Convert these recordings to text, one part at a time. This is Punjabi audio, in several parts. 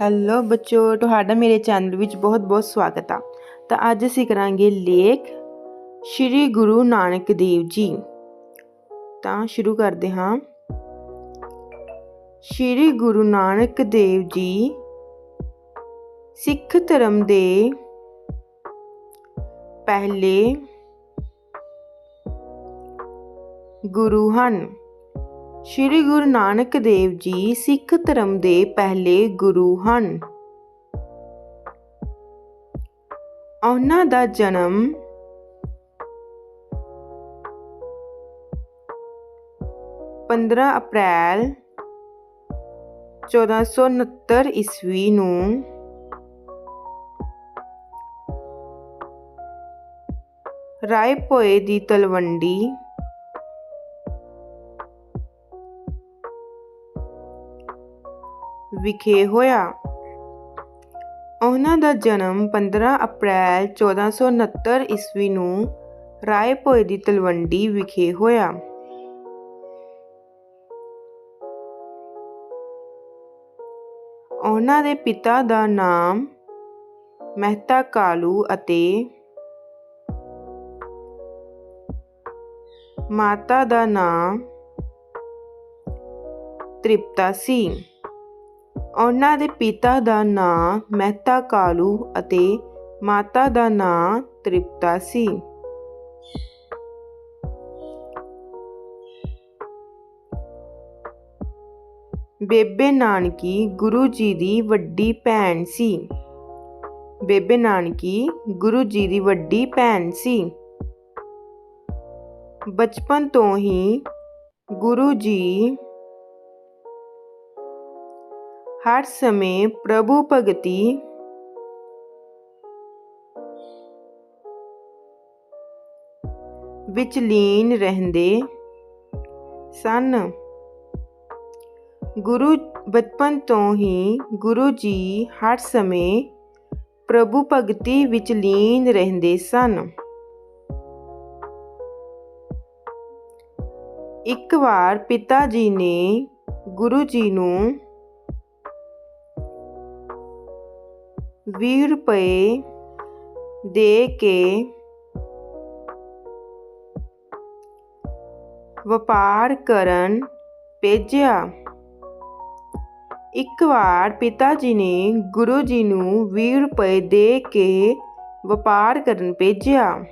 ਹੈਲੋ ਬੱਚੋ, ਤੁਹਾਡਾ ਮੇਰੇ ਚੈਨਲ ਵਿੱਚ ਬਹੁਤ-ਬਹੁਤ ਸਵਾਗਤ ਆ। ਤਾਂ ਅੱਜ ਅਸੀਂ ਕਰਾਂਗੇ ਲੇਖ ਸ਼੍ਰੀ ਗੁਰੂ ਨਾਨਕ ਦੇਵ ਜੀ। ਤਾਂ ਸ਼ੁਰੂ ਕਰਦੇ ਹਾਂ। ਸ਼੍ਰੀ ਗੁਰੂ ਨਾਨਕ ਦੇਵ ਜੀ ਸਿੱਖ ਧਰਮ ਦੇ ਪਹਿਲੇ ਗੁਰੂ ਹਨ। ਸ਼੍ਰੀ ਗੁਰੂ ਨਾਨਕ ਦੇਵ ਜੀ ਸਿੱਖ ਧਰਮ ਦੇ ਪਹਿਲੇ ਗੁਰੂ ਹਨ। ਉਹਨਾਂ ਦਾ ਜਨਮ ਪੰਦਰਾਂ ਅਪ੍ਰੈਲ 1469 ਈਸਵੀ ਨੂੰ ਰਾਏ ਭੋਏ ਦੀ ਤਲਵੰਡੀ ਵਿਖੇ ਹੋਇਆ। ਉਹਨਾਂ ਦਾ ਜਨਮ 15 ਅਪ੍ਰੈਲ 1469 ਈਸਵੀ ਨੂੰ ਰਾਏ ਭੋਏ ਦੀ ਤਲਵੰਡੀ ਵਿਖੇ ਹੋਇਆ। ਉਹਨਾਂ ਦੇ ਪਿਤਾ ਦਾ ਨਾਮ ਮਹਿਤਾ ਕਾਲੂ ਅਤੇ ਮਾਤਾ ਦਾ ਨਾਮ ਤ੍ਰਿਪਤਾ ਸੀ। ਉਹਨਾਂ ਦੇ ਪਿਤਾ ਦਾ ਨਾਂ ਮਹਿਤਾ ਕਾਲੂ ਅਤੇ ਮਾਤਾ ਦਾ ਨਾਂ ਤ੍ਰਿਪਤਾ ਸੀ। ਬੇਬੇ ਨਾਨਕੀ ਗੁਰੂ ਜੀ ਦੀ ਵੱਡੀ ਭੈਣ ਸੀ। ਬੇਬੇ ਨਾਨਕੀ ਗੁਰੂ ਜੀ ਦੀ ਵੱਡੀ ਭੈਣ ਸੀ। ਬਚਪਨ ਤੋਂ ਹੀ ਗੁਰੂ ਜੀ ਹਰ ਸਮੇਂ ਪ੍ਰਭੂ ਭਗਤੀ। ਵਿੱਚ ਲੀਨ ਰਹਿੰਦੇ ਸਨ। ਗੁਰੂ ਬਚਪਨ ਤੋਂ ਹੀ ਗੁਰੂ ਜੀ ਹਰ ਸਮੇਂ ਪ੍ਰਭੂ ਭਗਤੀ ਵਿੱਚ ਲੀਨ ਰਹਿੰਦੇ ਸਨ। ਇੱਕ ਵਾਰ ਪਿਤਾ ਜੀ ਨੇ ਗੁਰੂ ਜੀ ਨੂੰ ਵੀਹ ਰੁਪਏ ਦੇ ਕੇ ਵਪਾਰ ਕਰਨ ਭੇਜਿਆ। ਇੱਕ ਵਾਰ ਪਿਤਾ ਜੀ ਨੇ ਗੁਰੂ ਜੀ ਨੂੰ 20 ਰੁਪਏ ਦੇ ਕੇ ਵਪਾਰ ਕਰਨ ਭੇਜਿਆ।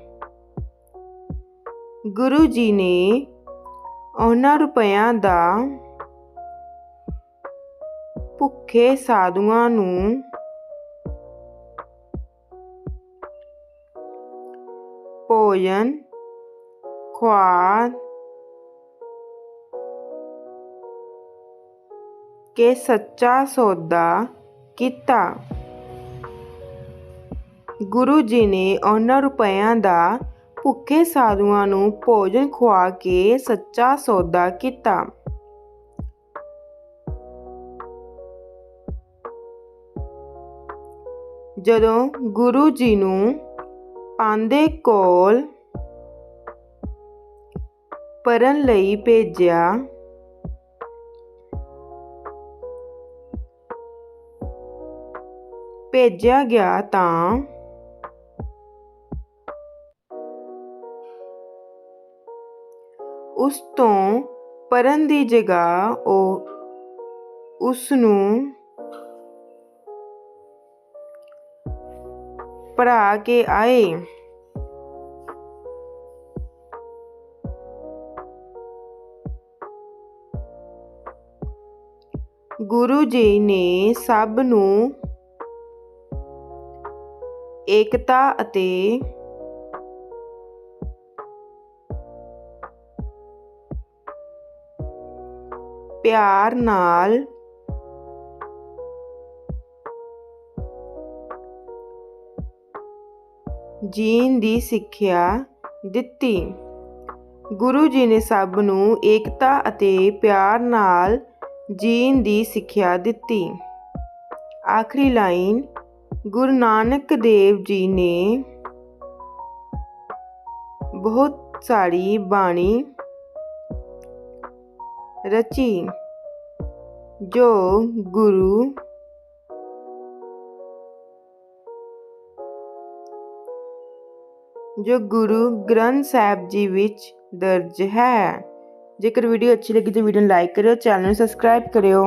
ਗੁਰੂ ਜੀ ਨੇ ਉਹਨਾਂ ਰੁਪਇਆਂ ਦਾ ਭੁੱਖੇ ਸਾਧੂਆਂ ਨੂੰ ਭੋਜਨ ਖਵਾ ਕੇ ਸੱਚਾ ਸੌਦਾ ਕੀਤਾ। ਗੁਰੂ ਜੀ ਨੇ ਉਹਨਾਂ ਰੁਪਇਆਂ ਦਾ ਭੁੱਖੇ ਸਾਧੂਆਂ ਨੂੰ ਭੋਜਨ ਖਵਾ ਕੇ ਸੱਚਾ ਸੌਦਾ ਕੀਤਾ। ਜਦੋਂ ਗੁਰੂ ਜੀ ਨੂੰ ਪਾਂਦੇ ਕੋਲ ਪਰਨ ਲਈ ਭੇਜਿਆ। ਭੇਜਿਆ ਗਿਆ ਤਾਂ ਉਸ ਤੋਂ ਪਰਨ ਦੀ ਜਗ੍ਹਾ ਉਹ ਉਸ ਨੂੰ ਪੜਾ ਕੇ ਆਏ। ਗੁਰੂ ਜੀ ਨੇ ਸਭ ਨੂੰ ਏਕਤਾ ਅਤੇ ਪਿਆਰ ਨਾਲ ਜੀਣ ਦੀ ਸਿੱਖਿਆ ਦਿੱਤੀ। ਗੁਰੂ ਜੀ ਨੇ ਸਭ ਨੂੰ ਏਕਤਾ ਅਤੇ ਪਿਆਰ ਨਾਲ ਜੀਣ ਦੀ ਸਿੱਖਿਆ ਦਿੱਤੀ। ਆਖਰੀ ਲਾਈਨ, ਗੁਰੂ ਨਾਨਕ ਦੇਵ ਜੀ ਨੇ ਬਹੁਤ ਸਾਰੀ ਬਾਣੀ ਰਚੀ, ਜੋ ਗੁਰੂ ਜੋ ਗੁਰੂ ਗ੍ਰੰਥ ਸਾਹਿਬ ਜੀ ਵਿੱਚ ਦਰਜ ਹੈ। ਜੇਕਰ ਵੀਡੀਓ ਅੱਛੀ ਲੱਗੀ ਤਾਂ ਵੀਡੀਓ ਨੂੰ ਲਾਈਕ ਕਰਿਓ ਚੈਨਲ ਨੂੰ ਸਬਸਕ੍ਰਾਈਬ ਕਰਿਓ।